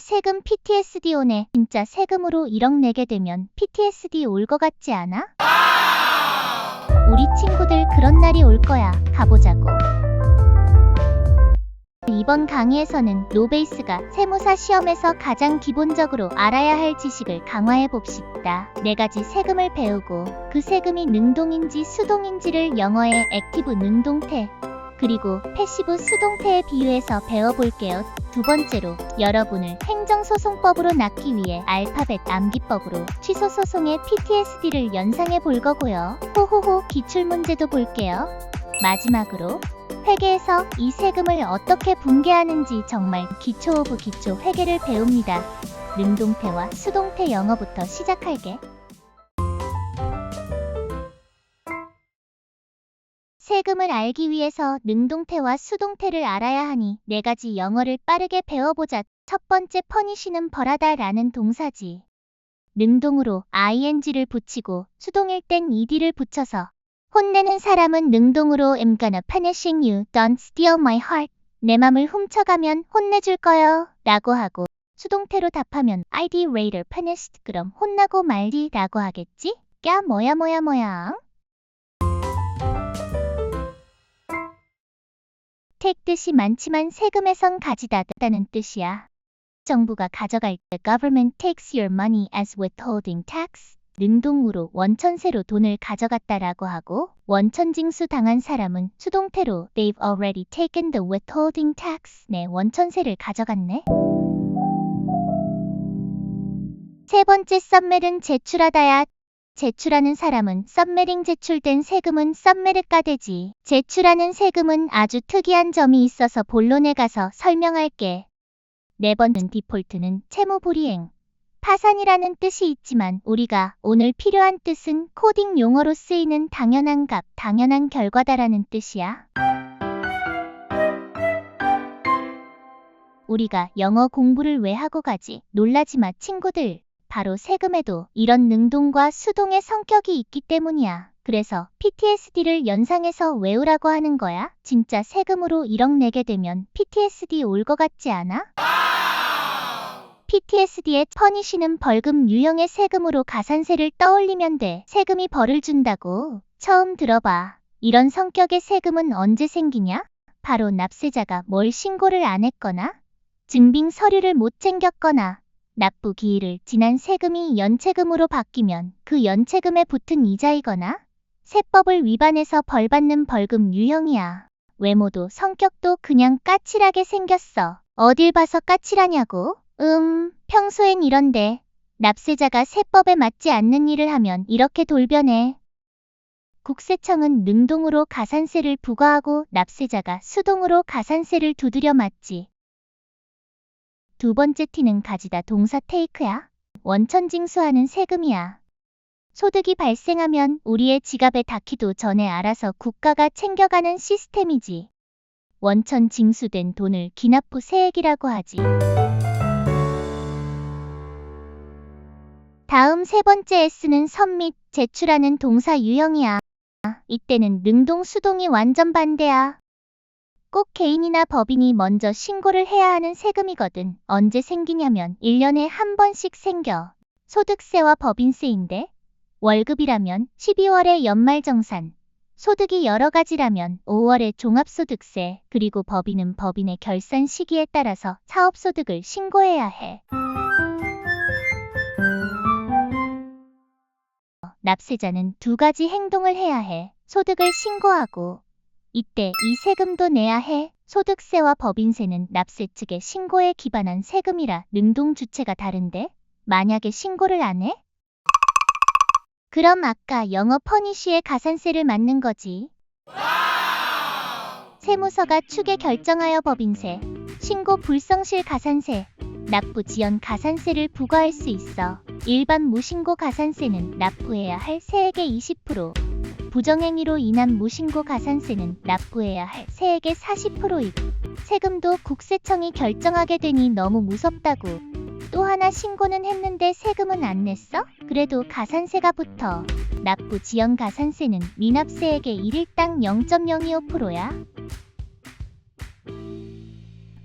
세금 PTSD 오네. 진짜 세금으로 1억 내게 되면 PTSD 올거 같지 않아? 우리 친구들 그런 날이 올 거야. 가보자고. 이번 강의에서는 로베이스가 세무사 시험에서 가장 기본적으로 알아야 할 지식을 강화해 봅시다. 네 가지 세금을 배우고 그 세금이 능동인지 수동인지를 영어의 액티브 능동태 그리고 패시브 수동태에 비유해서 배워볼게요. 두 번째로 여러분을 행정소송법으로 낳기 위해 알파벳 암기법으로 취소소송의 PTSD를 연상해 볼 거고요. 호호호 기출문제도 볼게요. 마지막으로 회계에서 이 세금을 어떻게 분개하는지 정말 기초 오브 기초 회계를 배웁니다. 능동태와 수동태 영어부터 시작할게. 세금을 알기 위해서 능동태와 수동태를 알아야 하니 네 가지 영어를 빠르게 배워보자. 첫 번째 퍼니시는 벌하다 라는 동사지. 능동으로 ing를 붙이고 수동일 땐 ed를 붙여서 혼내는 사람은 능동으로 I'm gonna punishing you, don't steal my heart. 내 맘을 훔쳐가면 혼내줄 거요. 라고 하고 수동태로 답하면 I'd rather punished 그럼 혼나고 말지 라고 하겠지? 야 뭐야 뭐야 뭐야 택 뜻이 많지만 세금에선 가지다다는 뜻이야. 정부가 가져갈 때 government takes your money as withholding tax. 능동으로 원천세로 돈을 가져갔다라고 하고 원천징수 당한 사람은 수동태로 they've already taken the withholding tax. 네, 원천세를 가져갔네. 세 번째 썸멜은 제출하다야. 제출하는 사람은 썸메링 제출된 세금은 썸메르가 되지. 제출하는 세금은 아주 특이한 점이 있어서 본론에 가서 설명할게. 네 번째는 디폴트는 채무 불이행. 파산이라는 뜻이 있지만 우리가 오늘 필요한 뜻은 코딩 용어로 쓰이는 당연한 값, 당연한 결과다라는 뜻이야. 우리가 영어 공부를 왜 하고 가지? 놀라지 마 친구들. 바로 세금에도 이런 능동과 수동의 성격이 있기 때문이야. 그래서 PTSD를 연상해서 외우라고 하는 거야. 진짜 세금으로 1억 내게 되면 PTSD 올거 같지 않아? PTSD의 퍼니시는 벌금 유형의 세금으로 가산세를 떠올리면 돼. 세금이 벌을 준다고. 처음 들어봐. 이런 성격의 세금은 언제 생기냐? 바로 납세자가 뭘 신고를 안 했거나, 증빙 서류를 못 챙겼거나, 납부 기일을 지난 세금이 연체금으로 바뀌면 그 연체금에 붙은 이자이거나, 세법을 위반해서 벌받는 벌금 유형이야. 외모도 성격도 그냥 까칠하게 생겼어. 어딜 봐서 까칠하냐고? 음, 평소엔 이런데 납세자가 세법에 맞지 않는 일을 하면 이렇게 돌변해. 국세청은 능동으로 가산세를 부과하고 납세자가 수동으로 가산세를 두드려 맞지. 두 번째 T는 가지다 동사 테이크야. 원천 징수하는 세금이야. 소득이 발생하면 우리의 지갑에 닿기도 전에 알아서 국가가 챙겨가는 시스템이지. 원천 징수된 돈을 기납부 세액이라고 하지. 다음 세 번째 S는 선 및 제출하는 동사 유형이야. 이때는 능동 수동이 완전 반대야. 꼭 개인이나 법인이 먼저 신고를 해야 하는 세금이거든. 언제 생기냐면 1년에 한 번씩 생겨. 소득세와 법인세인데 월급이라면 12월에 연말정산, 소득이 여러 가지라면 5월에 종합소득세, 그리고 법인은 법인의 결산 시기에 따라서 사업소득을 신고해야 해. 납세자는 두 가지 행동을 해야 해. 소득을 신고하고 이때 이 세금도 내야 해. 소득세와 법인세는 납세 측의 신고에 기반한 세금이라 능동 주체가 다른데 만약에 신고를 안 해? 그럼 아까 영어 퍼니쉬의 가산세를 맞는 거지. 세무서가 추계 결정하여 법인세, 신고 불성실 가산세, 납부 지연 가산세를 부과할 수 있어. 일반 무신고 가산세는 납부해야 할 세액의 20%, 부정행위로 인한 무신고 가산세는 납부해야 할 세액의 40%이고 세금도 국세청이 결정하게 되니 너무 무섭다고. 또 하나 신고는 했는데 세금은 안 냈어? 그래도 가산세가 붙어. 납부 지연 가산세는 미납세액의 1일당 0.025%야.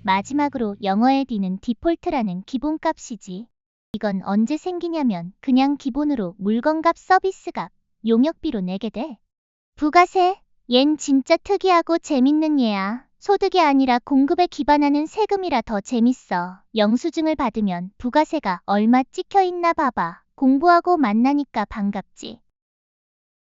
마지막으로 영어의 D는 디폴트라는 기본값이지. 이건 언제 생기냐면 그냥 기본으로 물건값 서비스값, 용역비로 내게 돼. 부가세, 얜 진짜 특이하고 재밌는 예야. 소득이 아니라 공급에 기반하는 세금이라 더 재밌어. 영수증을 받으면 부가세가 얼마 찍혀 있나 봐봐. 공부하고 만나니까 반갑지.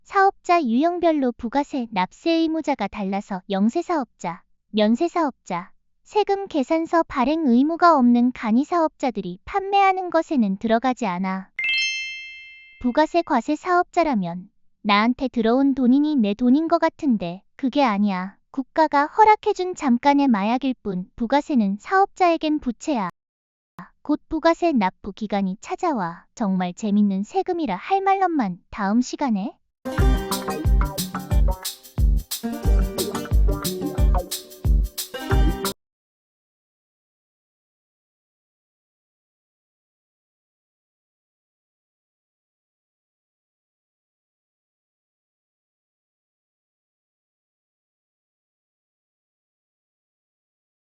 사업자 유형별로 부가세 납세 의무자가 달라서 영세사업자, 면세사업자, 세금 계산서 발행 의무가 없는 간이사업자들이 판매하는 것에는 들어가지 않아. 부가세 과세 사업자라면 나한테 들어온 돈이니 내 돈인 것 같은데 그게 아니야. 국가가 허락해준 잠깐의 마약일 뿐 부가세는 사업자에겐 부채야. 곧 부가세 납부 기간이 찾아와. 정말 재밌는 세금이라 할 말없만 다음 시간에